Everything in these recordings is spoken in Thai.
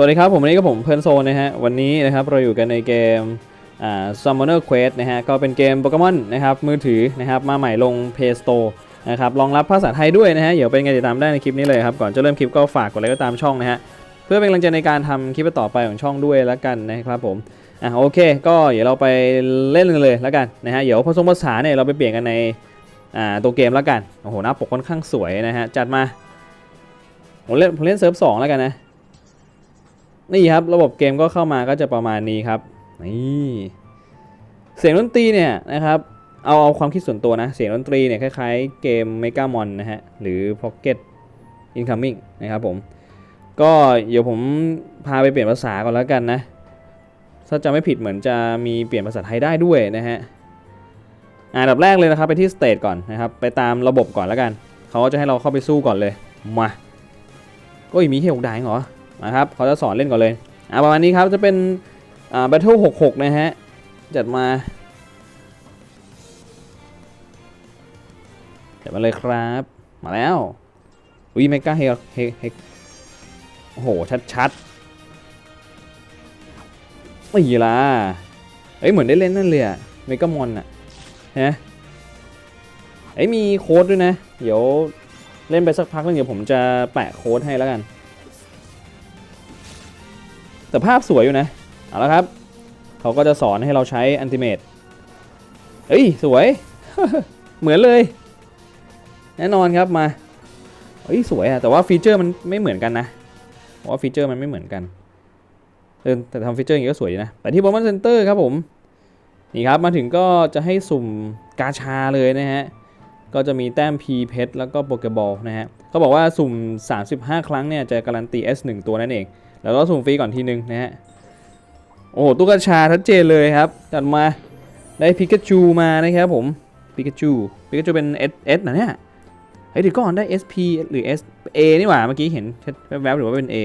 สวัสดีครับผมวันนี้ก็ผมเพลินโซนนะฮะวันนี้นะครับเราอยู่กันในเกมอ่า Summoner Quest นะฮะก็เป็นเกมโปเกมอนนะครับมือถือนะครับมาใหม่ลง Play Store นะครับรองรับภาษาไทยด้วยนะฮะเดี๋ยวเป็นไงติดตามได้ในคลิปนี้เลยครับก่อนจะเริ่มคลิปก็ฝากกดไลค์ก็ตามช่องนะฮะเพื่อเป็นกำลังใจในการทำคลิปต่อไปของช่องด้วยแล้วกันนะครับผมอะโอเค ก็เดี๋ยวเราไปเล่นกันเลยแล้วกันนะฮะเดี๋ยวผสมภาษาเนี่ยเราไปเปลี่ยนกันในอ่าตัวเกมแล้วกันโอ้โหหน้าปกค่อนข้างสวยนะฮะจัดมาผมเล่นผมเล่นเซิร์ฟสองแล้วกันนะ นี่ครับระบบเกมก็เข้ามาก็จะประมาณนี้ครับนี่เสียงดนตรีเนี่ยนะครับเอาเอาความคิดส่วนตัวนะ เสียงดนตรีเนี่ยคล้ายๆเกม Mega m o n นะฮะหรือ Pocket Incoming นะครับผม ก็เดี๋ยวผมพาไปเปลี่ยนภาษาก่อนแล้วกันนะ ถ้าจะไม่ผิดเหมือนจะมีเปลี่ยนภาษาไทยได้ด้วยนะฮะอ่าอันดับแรกเลยนะครับ ไปที่สเตทก่อนนะครับ ไปตามระบบก่อนแล้วกัน เขาจะให้เราเข้าไปสู้ก่อนเลย มาโอ้ยมีเฮลไดเหรอ นะครับเขาจะสอนเล่นก่อนเลยอ่าประมาณนี้ครับจะเป็นอ่า Battle 66 นะฮะ จัดมา จัดมาเลยครับ มาแล้วอุ้ยเมกาเฮเฮเฮโอ้โห ชัดๆไม่ยีละเอ้ยเหมือนได้เล่นนั่นเลยอะเมกามอนอะฮะเอ้ยมีโค้ดด้วยนะ เดี๋ยวเล่นไปสักพักนึงเดี๋ยวผมจะแปะโค้ดให้แล้วกัน แต่ภาพสวยอยู่นะ เอาละครับ เขาก็จะสอนให้เราใช้อันติเมตเฮ้ย สวย เหมือนเลย แน่นอนครับมาเฮ้ย สวยอะแต่ว่าฟีเจอร์มันไม่เหมือนกันนะเพราะว่าฟีเจอร์มันไม่เหมือนกันเออแต่ทำฟีเจอร์อย่างนี้ก็สวยนะ ไปที่ Pokemon Center ครับผม นี่ครับ มาถึงก็จะให้สุ่มกาชาเลยนะฮะ ก็จะมีแต้ม P เพชรแล้วก็โปเกบอลนะฮะเขาบอกว่าสุ่ม 35 ครั้งเนี่ยจะการันตี S 1 ตัวนั่นเอง แล้วก็สุ่มฟรีก่อนทีนึงนะฮะ โอ้โหตุ๊กตาชัดเจนเลยครับ จัดมา ได้พิกาจูมานะครับผมพิกาจูพิกาจูเป็น S S นะเนี่ยเฮ้ยเดี๋ยวก่อนได้ SP หรือ S A นี่หว่า เมื่อกี้เห็นแวบๆหรือว่าเป็น A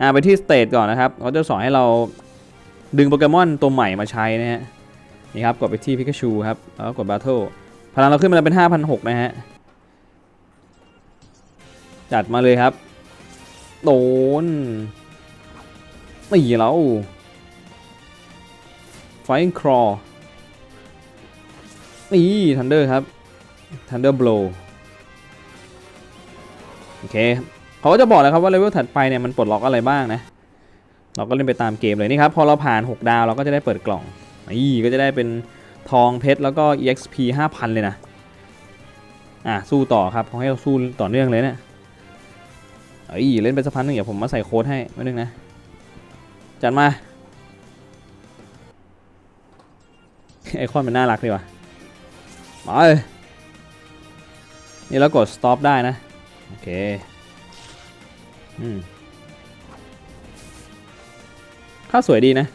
อ่าไปที่สเตทก่อนนะครับเขาจะสอนให้เราดึงโปเกมอนตัวใหม่มาใช้นะฮะ นี่ครับ กดไปที่พิกาชูครับ แล้วก็กด Battle พลังเราขึ้นมาแล้วเป็น5,600นะฮะ จัดมาเลยครับ โดนนี่แล้ว Flying Crawl นี่ Thunder ครับ Thunder Blow โอเคเขาก็จะบอกเลยครับว่าเลเวลถัดไปเนี่ยมันปลดล็อกอะไรบ้างนะ เราก็เล่นไปตามเกมเลยนี่ครับ พอเราผ่าน 6 ดาวเราก็จะได้เปิดกล่องนี่ก็จะได้เป็นทองเพชรแล้วก็ exp 5,000 เลยนะ อะ สู้ต่อครับเขาให้เราสู้ต่อเนื่องเลยเนะี่ย เอ้ยเล่นไปสักพักหนึงเดี๋ยวผมมาใส่โค้ดให้ไม่นึงนะ จัดมา ไอคอนมันน่ารักดีว่ะ มาเลยนี่แล้วกด stop ได้นะ โอเค อืมค่าสวยดีนะ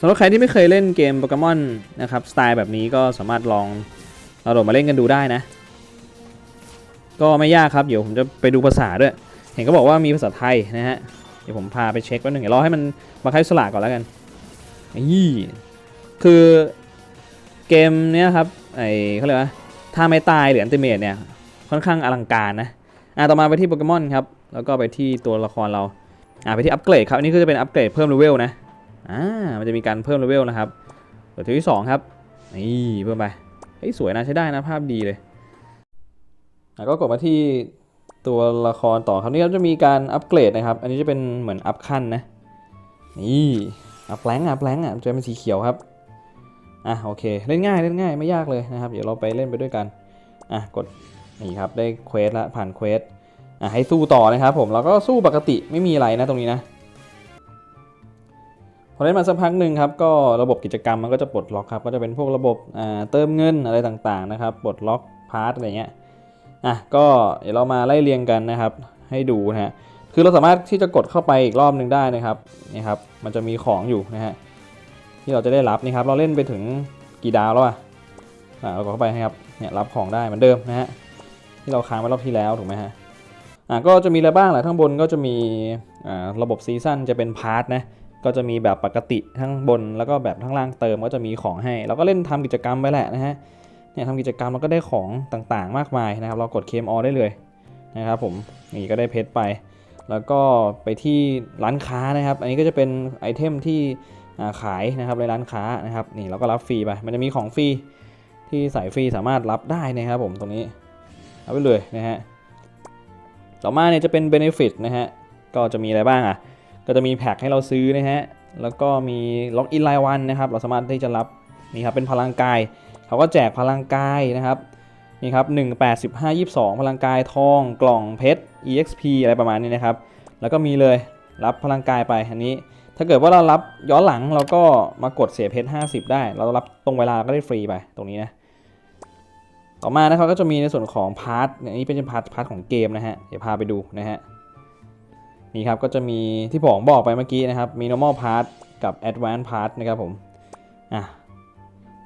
สำหรับใครที่ไม่เคยเล่นเกมโปเกมอนนะครับ สไตล์แบบนี้ก็สามารถลองเอาโหลดมาเล่นกันดูได้นะ ก็ไม่ยากครับ เดี๋ยวผมจะไปดูภาษาด้วย เห็นก็บอกว่ามีภาษาไทยนะฮะ เดี๋ยวผมพาไปเช็คแป๊บนึงเดี๋ยวรอให้มันมาคัดสลากก่อนแล้วกันนี่คือเกมเนี้ยครับ ไอเขาเรียกว่าถ้าไม่ตายหรืออันติเมตเนี่ย ค่อนข้างอลังการนะ อะต่อมาไปที่โปเกมอนครับ แล้วก็ไปที่ตัวละครเรา อะไปที่อัปเกรดครับ อันนี้ก็จะเป็นอัปเกรดเพิ่มเลเวลนะ อ่า มันจะมีการเพิ่มเลเวลนะครับตัวที่2ครับ นี่เพิ่มไปเฮ้ยสวยนะใช้ได้นะภาพดีเลย ก็กดมาที่ตัวละครต่อครับนี่ครับจะมีการอัปเกรดนะครับ อันนี้จะเป็นเหมือนอัพขั้นนะ นี่อัพแรงอัพแรงอะจะเป็นสีเขียวครับ อะโอเค เล่นง่ายเล่นง่ายไม่ยากเลยนะครับ เดี๋ยวเราไปเล่นไปด้วยกัน อะกดนี่ครับได้เควสละผ่านเควส อะให้สู้ต่อนะครับผมเราก็สู้ปกติไม่มีอะไรนะตรงนี้นะ พอเล่นมาสักพักหนึ่งครับก็ระบบกิจกรรมมันก็จะปลดล็อกครับ ก็จะเป็นพวกระบบอ่าเติมเงินอะไรต่างๆนะครับปลดล็อกพาร์ทอะไรเงี้ย อะก็เดี๋ยวเรามาไล่เรียงกันนะครับ ให้ดูนะฮะคือเราสามารถที่จะกดเข้าไปอีกรอบหนึ่งได้นะครับนี่ครับ มันจะมีของอยู่นะฮะที่เราจะได้รับนี่ครับ เราเล่นไปถึงกี่ดาวแล้วอะอ่าเรากดเข้าไปนะครับเนี่ยรับของได้เหมือนเดิมนะฮะที่เราค้างไว้รอบที่แล้วถูกไหมฮะอะก็จะมีอะไรบ้างแหละข้างบนก็จะมีอ่าระบบซีซั่นจะเป็นพาร์ทนะก็จะมีแบบปกติทั้งบนแล้วก็แบบทั้งล่างเติมก็จะมีของให้ เราก็เล่นทำกิจกรรมไปแหละนะฮะ เนี่ยทำกิจกรรมเราก็ได้ของต่างๆ มากมายนะครับ เรากดเคมออได้เลยนะครับผมนี่ก็ได้เพชรไป แล้วก็ไปที่ร้านค้านะครับ อันนี้ก็จะเป็นไอเทมที่ขายนะครับในร้านค้านะครับนี่เราก็รับฟรีไป มันจะมีของฟรีที่สายฟรีสามารถรับได้นะครับผมตรงนี้เอาไปเลยนะฮะต่อมาเนี่ยจะเป็น Benefit นะฮะก็จะมีอะไรบ้างอะก็จะมีแพ็คให้เราซื้อนะฮะแล้วก็มีล็อกอินรายวันนะครับ เราสามารถที่จะรับนี่ครับเป็นพลังกาย เขาก็แจกพลังกายนะครับนี่ครับ1 8 15 22 พลังกายทองกล่องเพชร exp อะไรประมาณนี้นะครับ แล้วก็มีเลยรับพลังกายไปอันนี้ ถ้าเกิดว่าเรารับย้อนหลังเราก็มากดเสียเพชร50 ได้ เรารับตรงเวลาก็ได้ฟรีไปตรงนี้นะต่อมานะครับก็จะมีในส่วนของพาร์ทอันนี้เป็นพาร์ทพาร์ทของเกมนะฮะเดี๋ยวพาไปดูนะฮะนี่ครับก็จะมีที่ผมบอกไปเมื่อกี้นะครับมี normal part กับ advanced part นะครับผมอะ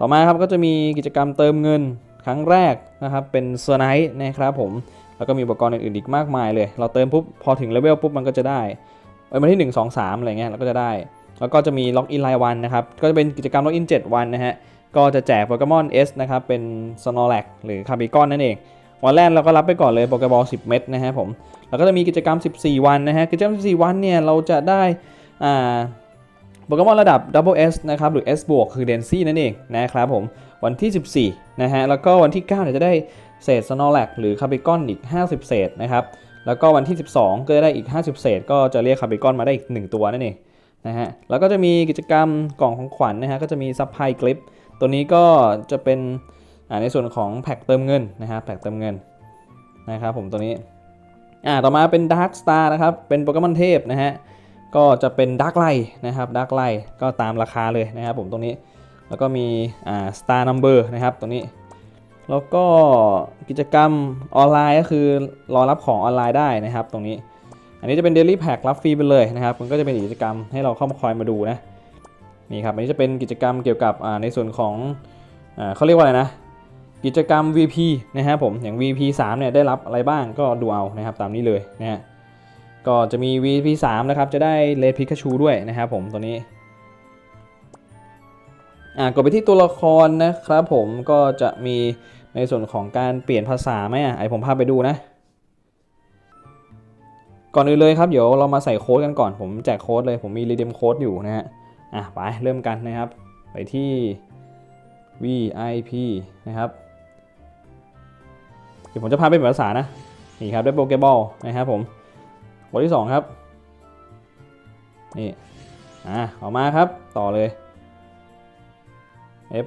ต่อมาครับก็จะมีกิจกรรมเติมเงินครั้งแรกนะครับเป็นเซอร์ไนท์นะครับผมแล้วก็มีอุปกรณ์อื่นๆอีกมากมายเลย เราเติมปุ๊บพอถึงเลเวลปุ๊บมันก็จะได้เอ้มาที่ 1 2 3อะไรเงี้ยเราก็จะได้ แล้วก็จะมีล็อกอินรายวันนะครับก็จะเป็นกิจกรรมล็อกอิน7วันนะฮะก็จะแจกโปเกมอน S นะครับเป็น s n o r l a c หรือคาบิกอนนั่นเองวันแรกเราก็รับไปก่อนเลยโปเกบอล10 เม็ดนะฮะผมแล้วก็จะมีกิจกรรม 14 วันนะฮะกิจกรรม 14 วันเนี่ยเราจะได้อ่า โปเกมอนระดับ Double S นะครับหรือ S บวกคือเดนซี่นั่นเองนะครับผมวันที่ 14 นะฮะ แล้วก็วันที่ 9 เนี่ยจะได้เศษ s n o r l a c หรือคาร์บิกอนอีก 50 เศษนะครับ แล้วก็วันที่ 12 ก็จะได้อีก 50 เศษ ก็จะเรียกคาร์บิกอนมาได้อีก 1 ตัวนั่นเองนะฮะ แล้วก็จะมีกิจกรรมกล่องของขวัญนะฮะ ก็จะมีซับไพคลิป ตัวนี้ก็จะเป็นในส่วนของแพ็กเติมเงินนะฮะ แพ็กเติมเงินนะครับผมตัวนี้ อ่า ต่อมาเป็น Dark Star นะครับ เป็นโปเกมอนเทพนะฮะ ก็จะเป็น Dark Light นะครับ Dark Light ก็ตามราคาเลยนะครับผมตรงนี้ แล้วก็มีอ่า Star Number นะครับตรงนี้ แล้วก็กิจกรรมออนไลน์ก็คือรอรับของออนไลน์ได้นะครับ ตรงนี้ อันนี้จะเป็น Daily Pack รับฟรีไปเลยนะครับ มันก็จะเป็นกิจกรรมให้เราเข้ามาคอยมาดูนะนี่ครับอันนี้จะเป็นกิจกรรมเกี่ยวกับอ่าในส่วนของอ่าเขาเรียกว่าอะไรนะกิจกรรม VP นะครับผมอย่าง VP 3เนี่ยได้รับอะไรบ้างก็ดูเอานะครับตามนี้เลยนะฮะ ก็จะมี VP 3นะครับ จะได้เลดพิกาชูด้วยนะครับผมตัวนี้ อ่ากดไปที่ตัวละครนะครับผมก็จะมีในส่วนของการเปลี่ยนภาษาไหมอะไอผมพาไปดูนะ ก่อนอื่นเลยครับ เดี๋ยวเรามาใส่โค้ดกันก่อน ผมแจกโค้ดเลย ผมมีรีเดมโค้ดอยู่นะฮะ อะไปเริ่มกันนะครับ ไปที่ VIP นะครับเดี๋ยวผมจะพาไปเปลี่ยนภาษานะ นี่ครับได้โปเกบอลนะครับผม บทที่ 2 ครับ นี่อะออกมาครับ ต่อเลย F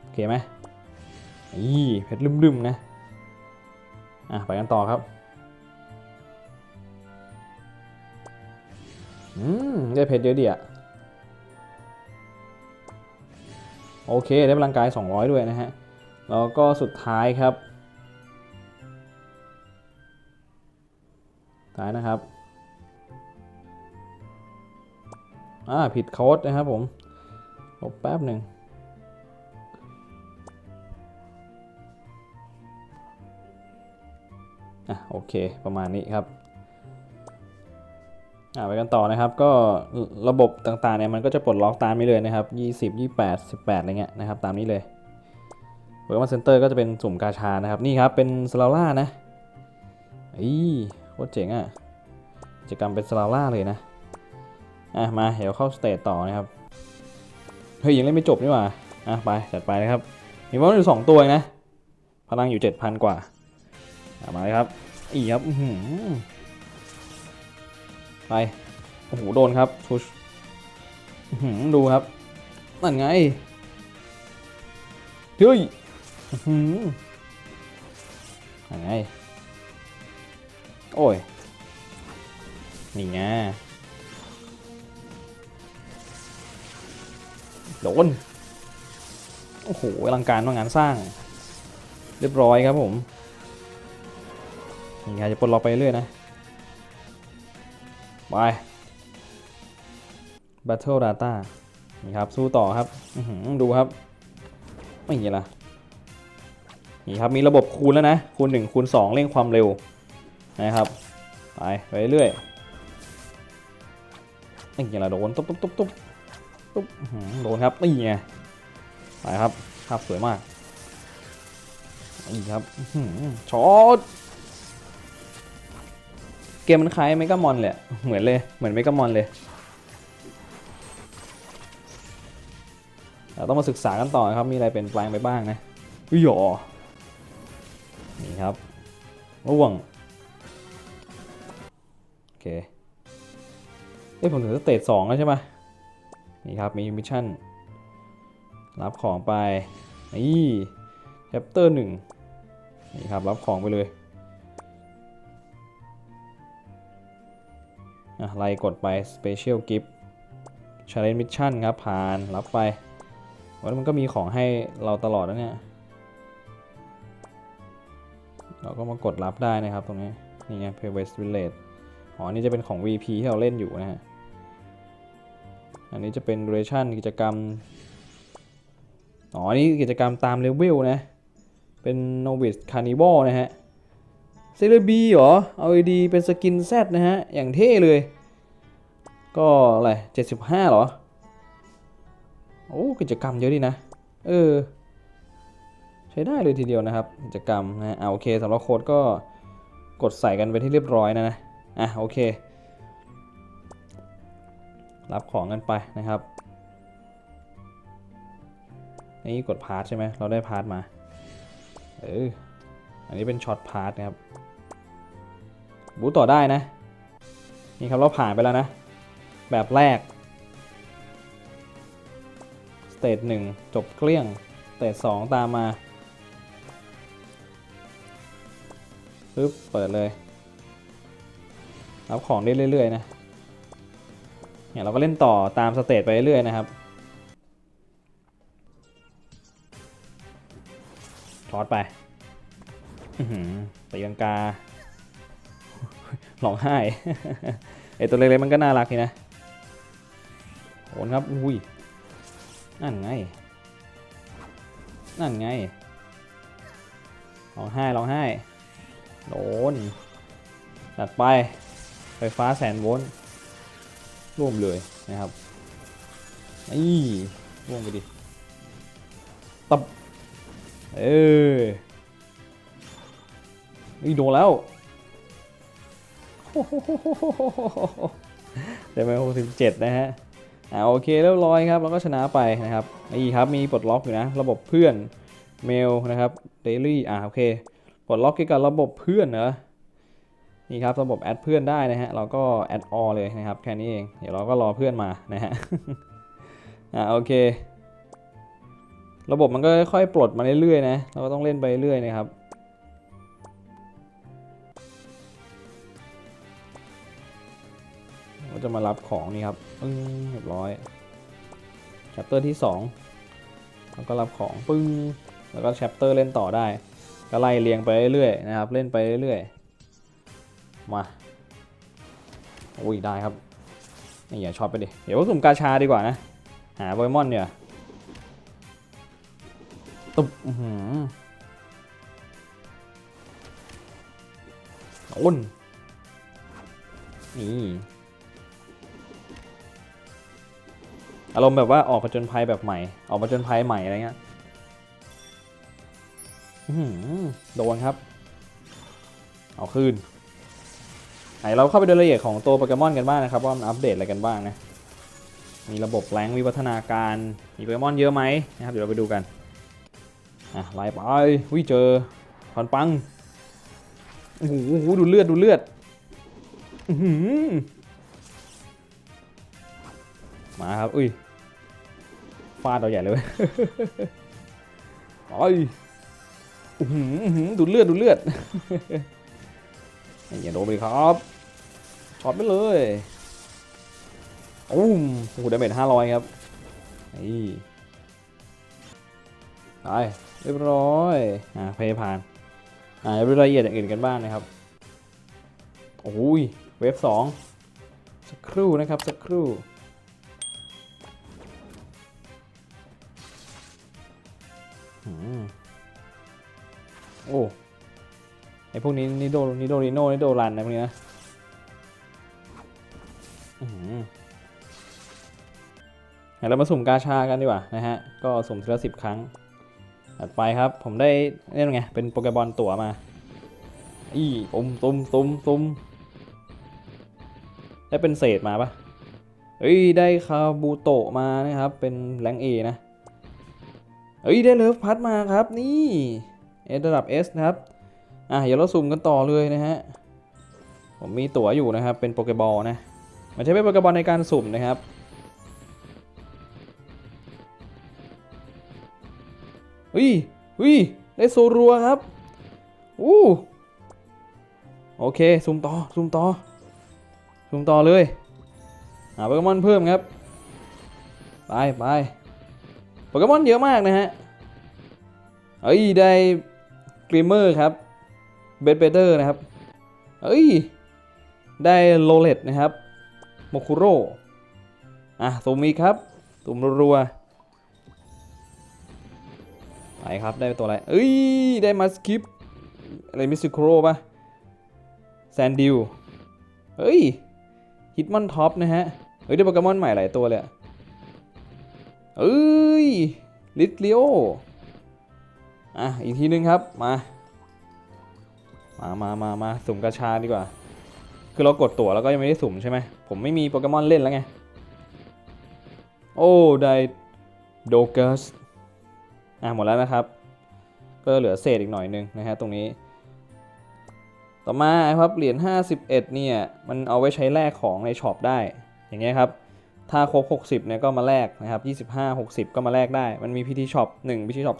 โอเคไหมอีเพชรลืมๆนะ อะ ไปกันต่อครับ อืม ได้เพชรเยอะดีอะโอเค ได้พลังกาย 200 ด้วยนะฮะ แล้วก็สุดท้ายครับ ท้ายนะครับอ่าผิดโค้ดนะครับผมลบแป๊บหนึ่งอะโอเคประมาณนี้ครับอ่าไปกันต่อนะครับก็ระบบต่างๆเนี่ยมันก็จะปลดล็อกตามนี้เลยนะครับ 20 28 18อะไรเงี้ยนะครับตามนี้เลยเวอร์มาเซ็นเตอร์ก็จะเป็นสุ่มกาชานะครับ นี่ครับเป็นสลาล่านะอี โคตรเจ๋งอะ่ะกิจกรรมเป็นสลาล่าเลยนะ อะ มาเดี๋ยวเข้าสเตจต่อนะครับ เฮ้ย ยังเล่นไม่จบนี่หว่า อะ ไป จัดไปนะครับ มีมันอยู่สองตัวนะ พลังอยู่7,000กว่าอะมาเลยครับอีครับอืไป โอ้โห โดนครับชุชหือดูครับ นั่นไง เฮ้ยอื้ออนั่นไง โอ้ย นี่ไงโดน โอ้โหอลังการว่างานสร้าง เรียบร้อยครับผม นี่ไงจะปลดล็อกไปเรื่อยนะ ไป Battle Data นี่ครับ สู้ต่อครับ ดูครับ ไม่เห็นละนี่ครับ มีระบบคูณแล้วนะ คูณ 1 คูณ 2 เร่งความเร็ว นะครับไปไปเรื่อยไม่เห็นละโดนตุ๊บตุ๊บตุ๊บตุ๊บตุ๊บโดนครับนี่ไงไปครับภาพสวยมากนี่ครับช็อตเกมมันคล้ายเมกามอนเลยเหมือนเลยเหมือนเมกามอนเลยเราต้องมาศึกษากันต่อครับ มีอะไรเปลี่ยนแปลงไปบ้างนะอุ้ยหยอนี่ครับร่วง เคเอ้ยผมถึงสเตจสองแล้วใช่ปะนี่ครับ มีมิชชั่น รับของไป นี่แชปเตอร์หนึ่งนี่ครับ รับของไปเลยอะไล่กดไป Special Gift Challenge Mission ครับ ผ่านรับไปวันมันก็มีของให้เราตลอดนะเนี่ย เราก็มากดรับได้นะครับตรงนี้ นี่ไง p a y West Village อ๋อนี่จะเป็นของ VP ที่เราเล่นอยู่นะฮะ อันนี้จะเป็น duration กิจกรรม อ๋อ นี่กิจกรรมตามเลเวลนะ เป็น Novice Carnival นะฮะเซเลบีเหรอ เอาดีเป็นสกินแซดนะฮะ อย่างเท่เลย ก็อะไร75เหรอ โอ้ กิจกรรมเยอะดีนะ เออ ใช้ได้เลยทีเดียวนะครับ กิจกรรมนะฮะอ่าโอเคสำหรับโค้ดก็กดใส่กันไปที่เรียบร้อยนะนะ อะโอเค รับของกันไปนะครับนี่กดพาร์ทใช่ไหมเราได้พาร์ทมา เออ อันนี้เป็นช็อตพาร์ทนะครับ บูตต่อได้นะ นี่ครับเราผ่านไปแล้วนะ แบบแรก สเตจหนึ่งจบเกลี้ยง สเตจสองตามมาปึ๊บเปิดเลย รับของได้เรื่อยๆนะเนี่ยเราก็เล่นต่อตามสเตจไปเรื่อยๆนะครับช็อตไปตีลังการ้องไห้ไอตัวเล็กๆมันก็น่ารักนี่นะโอนครับ อุ้ย นั่นไง นั่นไงร้องไห้ร้องไห้ โดนตัดไป ไฟฟ้าแสนโวลต์ร่วมเลยนะครับนี่ร่วมไปดิตับเออนี่โดนแล้วเต็มไปหกสิบเจ็ดนะฮะอ่าโอเคเรียบร้อยครับแล้วก็ชนะไปนะครับนี่ครับมีปลดล็อกอยู่นะ ระบบเพื่อนเมลนะครับเดลี่อ่าโอเคปลดล็อกเกี่ยวกับระบบเพื่อนเนอะ นี่ครับระบบแอดเพื่อนได้นะฮะเราก็แอดออเลยนะครับแค่นี้เองเดี๋ยวเราก็รอเพื่อนมานะฮะอ่าโอเค ระบบมันก็ค่อยๆปลดมาเรื่อยๆนะเราก็ต้องเล่นไปเรื่อยนะครับก็จะมารับของนี่ครับปึ้งเรียบร้อยแชปเตอร์ที่ 2 แล้วก็รับของปึ้งแล้วก็แชปเตอร์เล่นต่อได้ ก็ไล่เรียงไปเรื่อยๆนะครับ เล่นไปเรื่อยๆ มาโอ้ยได้ครับนี่อย่าช็อตไปดิเดี๋ยวสุ่มกาชาดีกว่านะ หาโปเกมอนเนี่ยตุ๊บอื้อหือโอนนี่อารมณ์แบบว่าออกผจญภัยแบบใหม่ ออกผจญภัยใหม่อะไรเงี้ยอื้อหือโดนครับ เอาคืน เราเข้าไปดูรายละเอียดของตัวโปเกมอนกันบ้างนะครับว่ามันอัปเดตอะไรกันบ้างนะ มีระบบแรงวิวัฒนาการ มีโปเกมอนเยอะไหมนะครับเดี๋ยวเราไปดูกัน อะไล่ไปวิเจอพันปัง โอ้โหดูเลือดดูเลือดมาครับ อุ้ย ฟาดเราใหญ่เลยเว้ยโอ้ยอื้อหืออื้อหือดูเลือดดูเลือดอย่าโดนไปครับ ช็อตไปเลยอุ้มโอ้โหดาเมจห้าร้อยครับนี่ไปเรียบร้อยอ่าเพย์ผ่านอ่าเดี๋ยวไปรายละเอียดอย่างอื่นกันบ้างนะครับโอ้ยเวฟสองสักครู่นะครับสักครู่โอ้ไอพวกนี้นิโดนิโดริโนนิโดรันนะพวกนี้นะ เดี๋ยวเรามาสุ่มกาชากันดีกว่านะฮะ ก็สุ่มทีละสิบครั้ง ถัดไปครับ ผมได้นี่ไง เป็นโปเกบอลตั๋วมา อีตุ้มตุ้มตุ้มตุ้มได้เป็นเศษมาปะเฮ้ย ได้คาบูโตะมานะครับ เป็นแรงเอนะเฮ้ย ได้เลิฟพัดมาครับ นี่เอระดับ S นะครับ อะ เดี๋ยวเราสุ่มกันต่อเลยนะฮะ ผมมีตั๋วอยู่นะครับ เป็นโปเกบอลนะ มันใช้เป็นโปเกบอลในการสุ่มนะครับเฮ้ยเฮ้ยได้โซรัวครับอู้โอเคสุ่มต่อสุ่มต่อสุ่มต่อเลยหาโปเกมอนเพิ่มครับ ไปไปโปเกมอนเยอะมากนะฮะเอ้ยได้กริมเมอร์ครับเบดเบเตอร์นะครับเอ้ยได้โลเลตนะครับ โมคุโร่อะสุ่มอีกครับ สุ่มรัวๆไปครับได้ตัวอะไร เอ้ย ได้มาสกิปอะไรมิสซิโครป่ะแซนดิวเฮ้ยฮิตมอนท็อปนะฮะ เฮ้ยได้โปเกมอนใหม่หลายตัวเลยเอ้ยลิทเลิโออะ อีกทีนึงครับ มา มามามามาสุ่มกระชาดีกว่า คือเรากดตั๋วแล้วก็ยังไม่ได้สุ่มใช่ไหม ผมไม่มีโปเกมอนเล่นแล้วไง โอ้ได้โดกัสอะหมดแล้วนะครับ ก็เหลือเศษอีกหน่อยนึงนะฮะตรงนี้ ต่อมาครับเหรียญ51 เนี่ย มันเอาไว้ใช้แลกของในช็อปได้ อย่างเงี้ยครับ ถ้าครบ 60เนี่ยก็มาแลกนะครับ 25 60 ก็มาแลกได้ มันมีพิธีช็อป1พิธีช็อป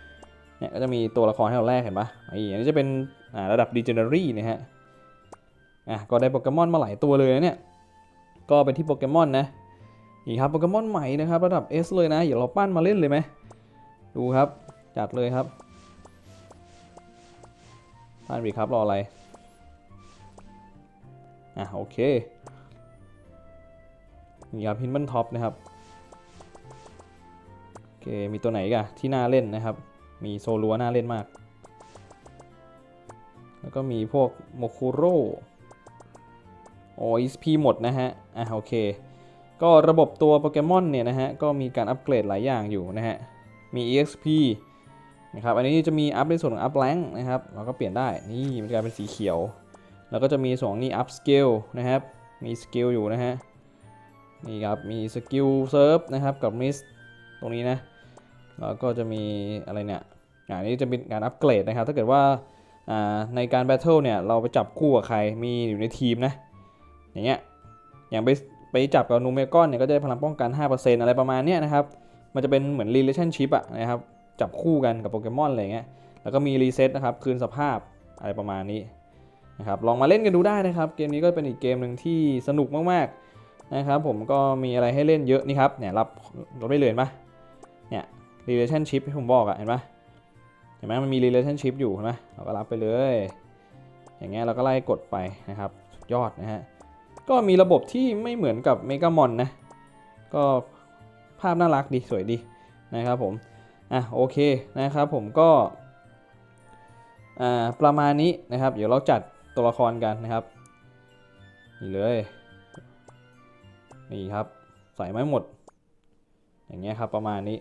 2เนี่ยก็จะมีตัวละครให้เราแลกเห็นปะอันนี้จะเป็นอ่าระดับ Legendary นะฮะ อะก็ได้โปเกมอนมาหลายตัวเลยนะเนี่ย ก็เป็นที่โปเกมอนนะนี่ครับโปเกมอนใหม่นะครับระดับ S เลยนะเดี๋ยวเราปั้นมาเล่นเลยไหมดูครับจัดเลยครับปั้นบีครับรออะไรอะโอเคนี่ครับฮินบันท็อปนะครับโอเคมีตัวไหนกันที่น่าเล่นนะครับ มีโซลัวน่าเล่นมาก แล้วก็มีพวกโมคุโร่ โอ้ XP หมดนะฮะ อะโอเค ก็ระบบตัวโปเกมอนเนี่ยนะฮะ ก็มีการอัปเกรดหลายอย่างอยู่นะฮะ มี EXP นะครับ อันนี้จะมีอัพในส่วนของอัพแรงนะครับ เราก็เปลี่ยนได้ นี่มันกลายเป็นสีเขียว แล้วก็จะมีสองนี่ up skill นะครับ มีสกิลอยู่นะฮะ นี่ครับ มีสกิลเซิร์ฟนะครับกับมิสตรงนี้นะ แล้วก็จะมีอะไรเนี่ยอันนี้จะเป็นการอัปเกรดนะครับ ถ้าเกิดว่าอ่าในการแบทเทิลเนี่ย เราไปจับคู่กับใคร มีอยู่ในทีมนะ อย่างเงี้ยอย่างไปไปจับกับนูเมกอนเนี่ยก็จะได้พลังป้องกัน 5%อะไรประมาณเนี้ยนะครับ มันจะเป็นเหมือน relationship อะนะครับ จับคู่กันกับโปเกมอนอะไรเงี้ย แล้วก็มีรีเซ็ตนะครับ คืนสภาพอะไรประมาณนี้นะครับ ลองมาเล่นกันดูได้นะครับ เกมนี้ก็เป็นอีกเกมหนึ่งที่สนุกมากๆนะครับผมก็มีอะไรให้เล่นเยอะนี่ครับ เนี่ยรับรับได้เลยเห็นปะเนี่ย relationship ที่ผมบอกอะเห็นปะเห็นไหมมันมี relationship อยู่เห็นไหมเราก็รับไปเลย อย่างเงี้ยเราก็ไล่กดไปนะครับ ยอดนะฮะ ก็มีระบบที่ไม่เหมือนกับ m e g a m o n นะ ก็ภาพน่ารักดีสวยดีนะครับผม อะโอเคนะครับผมก็อ่าประมาณนี้นะครับ เดี๋ยวเราจัดตัวละครกันนะครับ นี่เลย นี่ครับ ใส่ไม่หมด อย่างเงี้ยครับประมาณนี้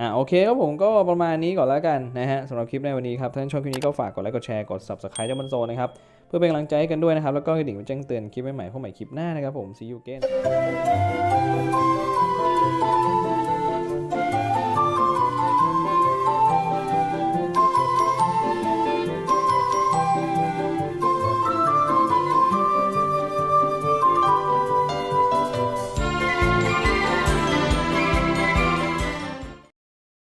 อะโอเคครับผมก็ประมาณนี้ก่อนแล้วกันนะฮะสำหรับคลิปในวันนี้ครับ ถ้าชอบคลิปนี้ก็ฝากกดไลค์กดแชร์กด subscribe เจ้าบันโซนะครับ พื่อเป็นกำลังใจให้กันด้วยนะครับ แล้วก็กระดิ่งแจ้งเตือนคลิปใหม่ๆพบใหม่คลิปหน้านะครับผม see you again